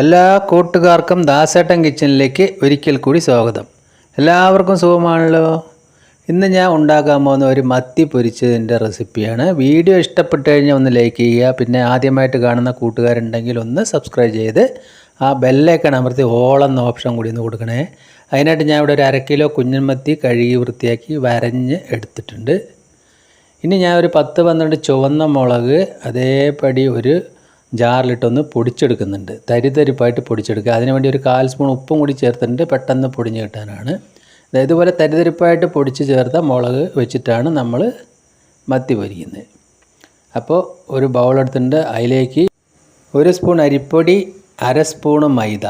എല്ലാ കൂട്ടുകാർക്കും ദാസേട്ടൻ കിച്ചണിലേക്ക് ഒരിക്കൽ കൂടി സ്വാഗതം. എല്ലാവർക്കും സുഖമാണല്ലോ? ഇന്ന് ഞാൻ ഉണ്ടാക്കാൻ പോകുന്ന ഒരു മത്തി പൊരിച്ചതിന്റെ റെസിപ്പിയാണ്. വീഡിയോ ഇഷ്ടപ്പെട്ട് കഴിഞ്ഞാൽ ഒന്ന് ലൈക്ക് ചെയ്യുക. പിന്നെ ആദ്യമായിട്ട് കാണുന്ന കൂട്ടുകാരുണ്ടെങ്കിൽ ഒന്ന് സബ്സ്ക്രൈബ് ചെയ്ത് ആ ബെല്ലൈക്കൺ അമർത്തി ഓൾ എന്ന ഓപ്ഷൻ കൂടി ഒന്ന് കൊടുക്കണേ. അതിനായിട്ട് ഞാൻ ഇവിടെ ഒരു അര കിലോ കുഞ്ഞൻമത്തി കഴുകി വൃത്തിയാക്കി വരഞ്ഞ് എടുത്തിട്ടുണ്ട്. ഇനി ഞാൻ ഒരു പത്ത് പന്ത്രണ്ട് ചുവന്ന മുളക് അതേപടി ഒരു ജാറിലിട്ടൊന്ന് പൊടിച്ചെടുക്കുന്നുണ്ട്. തരിതരിപ്പായിട്ട് പൊടിച്ചെടുക്കുക. അതിന് വേണ്ടി ഒരു കാൽ സ്പൂൺ ഉപ്പും കൂടി ചേർത്തിട്ടുണ്ട്. പെട്ടെന്ന് പൊടിഞ്ഞ് കിട്ടാനാണ്. ഇതുപോലെ തരിതരിപ്പായിട്ട് പൊടിച്ച് ചേർത്ത മുളക് വെച്ചിട്ടാണ് നമ്മൾ മത്തി പൊരിക്കുന്നത്. അപ്പോൾ ഒരു ബൗൾ എടുത്തിട്ടുണ്ട്. അതിലേക്ക് ഒരു സ്പൂൺ അരിപ്പൊടി അര സ്പൂണ് മൈദ.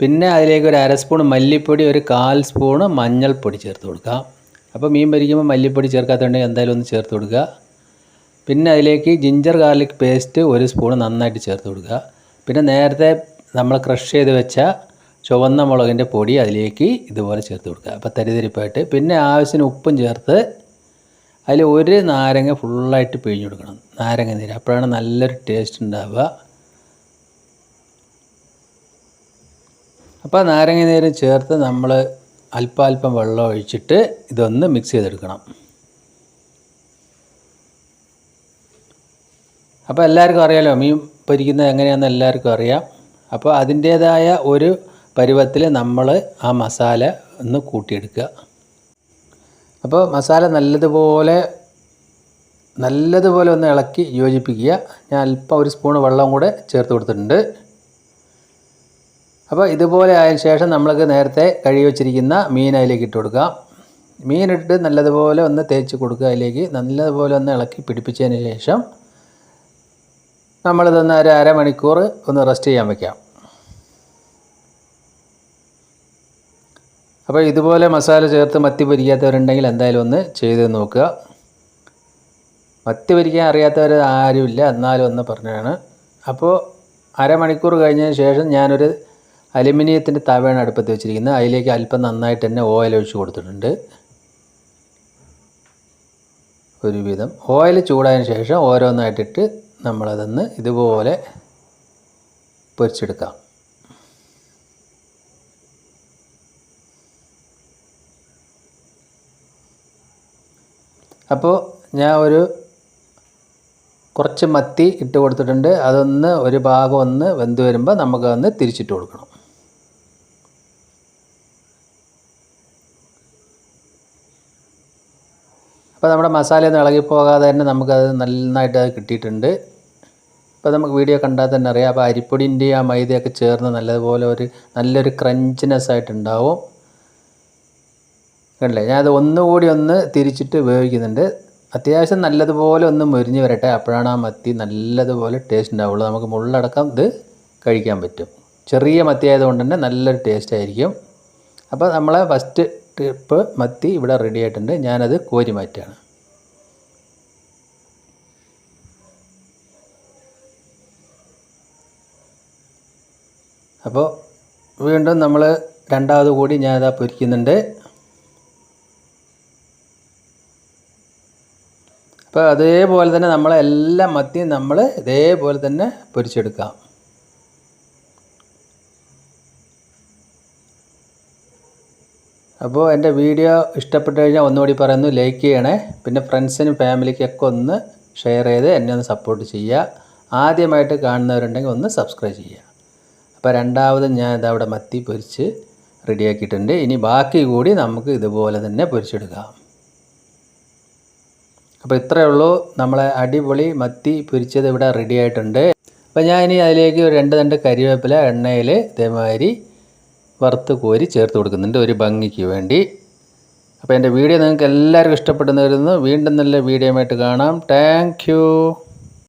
പിന്നെ അതിലേക്ക് ഒരു അര സ്പൂൺ മല്ലിപ്പൊടി ഒരു കാൽ സ്പൂണ് മഞ്ഞൾപ്പൊടി ചേർത്ത് കൊടുക്കുക. അപ്പോൾ മീൻ പൊരിക്കുമ്പോൾ മല്ലിപ്പൊടി ചേർക്കാത്തതുണ്ടെങ്കിൽ എന്തായാലും ഒന്ന് ചേർത്ത് കൊടുക്കുക. പിന്നെ അതിലേക്ക് ജിഞ്ചർ ഗാർലിക് പേസ്റ്റ് ഒരു സ്പൂൺ നന്നായിട്ട് ചേർത്ത് കൊടുക്കുക. പിന്നെ നേരത്തെ നമ്മൾ ക്രഷ് ചെയ്ത് വെച്ച ചുവന്ന മുളകിന്റെ പൊടി അതിലേക്ക് ഇതുപോലെ ചേർത്ത് കൊടുക്കുക. അപ്പോൾ തരിതരിപ്പായിട്ട് പിന്നെ ആവശ്യത്തിന് ഉപ്പും ചേർത്ത് അതിൽ ഒരു നാരങ്ങ ഫുള്ളായിട്ട് പിഴിഞ്ഞു കൊടുക്കണം. നാരങ്ങ നീര്. അപ്പോഴാണ് നല്ലൊരു ടേസ്റ്റ് ഉണ്ടാവുക. അപ്പോൾ നാരങ്ങ നീര് ചേർത്ത് നമ്മൾ അല്പാൽപ്പം വെള്ളം ഒഴിച്ചിട്ട് ഇതൊന്ന് മിക്സ് ചെയ്തെടുക്കണം. അപ്പോൾ എല്ലാവർക്കും അറിയാലോ മീൻ പൊരിക്കുന്നത് എങ്ങനെയാണെന്ന് എല്ലാവർക്കും അറിയാം. അപ്പോൾ അതിന്റേതായ ഒരു പരുവത്തിൽ നമ്മൾ ആ മസാല ഒന്ന് കൂട്ടിയെടുക്കുക. അപ്പോൾ മസാല നല്ലതുപോലെ നല്ലതുപോലെ ഒന്ന് ഇളക്കി യോജിപ്പിക്കുക. ഞാൻ അല്പം ഒരു സ്പൂൺ വെള്ളം കൂടെ ചേർത്ത് കൊടുത്തിട്ടുണ്ട്. അപ്പോൾ ഇതുപോലെ ആയതിനു ശേഷം നമ്മൾക്ക് നേരത്തെ കഴുകി വെച്ചിരിക്കുന്ന മീൻ അതിലേക്ക് ഇട്ട് കൊടുക്കാം. മീനിട്ട് നല്ലതുപോലെ ഒന്ന് തേച്ച് കൊടുക്കുക. അതിലേക്ക് നല്ലതുപോലെ ഒന്ന് ഇളക്കി പിടിപ്പിച്ചതിന് ശേഷം നമ്മളിതൊന്ന് ഒരു അരമണിക്കൂർ ഒന്ന് റെസ്റ്റ് ചെയ്യാൻ വയ്ക്കാം അപ്പോൾ ഇതുപോലെ മസാല ചേർത്ത് മത്തി പൊരിക്കാത്തവരുണ്ടെങ്കിൽ എന്തായാലും ഒന്ന് ചെയ്ത് നോക്കുക. മത്തി പൊരിക്കാൻ അറിയാത്തവർ ആരുമില്ല എന്നാലും ഒന്ന് പറഞ്ഞതാണ്. അപ്പോൾ അരമണിക്കൂർ കഴിഞ്ഞതിന് ശേഷം ഞാനൊരു അലുമിനിയത്തിന്റെ തവയാണ് അടുപ്പത്ത് വെച്ചിരിക്കുന്നത്. അതിലേക്ക് അല്പം നന്നായിട്ട് തന്നെ ഓയിൽ ഒഴിച്ച് കൊടുത്തിട്ടുണ്ട്. ഒരുവിധം. ഓയിൽ ചൂടായതിന് ശേഷം ഓരോന്നായിട്ടിട്ട് നമ്മളതൊന്ന് ഇതുപോലെ പൊരിച്ചെടുക്കാം. അപ്പോൾ ഞാൻ ഒരു കുറച്ച് മത്തി ഇട്ട് കൊടുത്തിട്ടുണ്ട്. അതൊന്ന് ഒരു ഭാഗം ഒന്ന് വെന്ത് വരുമ്പോൾ നമുക്കതൊന്ന് തിരിച്ചിട്ട് കൊടുക്കണം. അപ്പോൾ നമ്മുടെ മസാല ഒന്നും ഇളകിപ്പോകാതെ തന്നെ നമുക്കത് നന്നായിട്ട് അത് കിട്ടിയിട്ടുണ്ട്. ഇപ്പോൾ നമുക്ക് വീഡിയോ കണ്ടാൽ തന്നെ അറിയാം. അപ്പോൾ അരിപ്പൊടിന്റെ ആ മൈദയൊക്കെ ചേർന്ന് നല്ലതുപോലെ ഒരു നല്ലൊരു ക്രഞ്ചിനെസ് ആയിട്ടുണ്ടാവും. കണ്ടില്ലേ? ഞാനത് ഒന്നുകൂടി ഒന്ന് തിരിച്ചിട്ട് ഉപയോഗിക്കുന്നുണ്ട്. അത്യാവശ്യം നല്ലതുപോലെ ഒന്ന് മുരിഞ്ഞ് വരട്ടെ. അപ്പോഴാണ് ആ മത്തി നല്ലതുപോലെ ടേസ്റ്റ് ഉണ്ടാവുള്ളൂ. നമുക്ക് മുള്ളടക്കം ഇത് കഴിക്കാൻ പറ്റും. ചെറിയ മത്തി ആയതുകൊണ്ട് തന്നെ നല്ലൊരു ടേസ്റ്റ് ആയിരിക്കും. അപ്പോൾ നമ്മളെ ഫസ്റ്റ് ട്രിപ്പ് മത്തി ഇവിടെ റെഡി ആയിട്ടുണ്ട്. ഞാനത് കോരി മാറ്റുകയാണ്. അപ്പോൾ വീണ്ടും നമ്മൾ രണ്ടാമത് കൂടി ഞാനതാ പൊരിക്കുന്നുണ്ട്. അപ്പോൾ അതേപോലെ തന്നെ നമ്മളെ എല്ലാ മത്തിയും നമ്മൾ ഇതേപോലെ തന്നെ പൊരിച്ചെടുക്കാം. അപ്പോൾ എന്റെ വീഡിയോ ഇഷ്ടപ്പെട്ട് കഴിഞ്ഞാൽ ഒന്നുകൂടി പറയുന്നു ലൈക്ക് ചെയ്യണേ. പിന്നെ ഫ്രണ്ട്സിനും ഫാമിലിക്കൊക്കെ ഒന്ന് ഷെയർ ചെയ്ത് എന്നെ ഒന്ന് സപ്പോർട്ട് ചെയ്യുക. ആദ്യമായിട്ട് കാണുന്നവരുണ്ടെങ്കിൽ ഒന്ന് സബ്സ്ക്രൈബ് ചെയ്യുക. അപ്പോൾ രണ്ടാമത് ഞാൻ ഇതവിടെ മത്തി പൊരിച്ച് റെഡിയാക്കിയിട്ടുണ്ട്. ഇനി ബാക്കി കൂടി നമുക്ക് ഇതുപോലെ തന്നെ പൊരിച്ചെടുക്കാം. അപ്പോൾ ഇത്രയേ ഉള്ളൂ. നമ്മളെ അടിപൊളി മത്തി പൊരിച്ചത് ഇവിടെ റെഡി ആയിട്ടുണ്ട്. അപ്പോൾ ഞാൻ ഇനി അതിലേക്ക് ഒരു രണ്ട് രണ്ട് കരിവേപ്പില എണ്ണയിൽ ഇതേമാതിരി വറുത്ത് കോരി ചേർത്ത് കൊടുക്കുന്നുണ്ട് ഒരു ഭംഗിക്ക് വേണ്ടി. അപ്പോൾ എന്റെ വീഡിയോ നിങ്ങൾക്ക് എല്ലാവർക്കും ഇഷ്ടപ്പെടുന്നു വീണ്ടും നല്ല വീഡിയോ ആയിട്ട് കാണാം താങ്ക്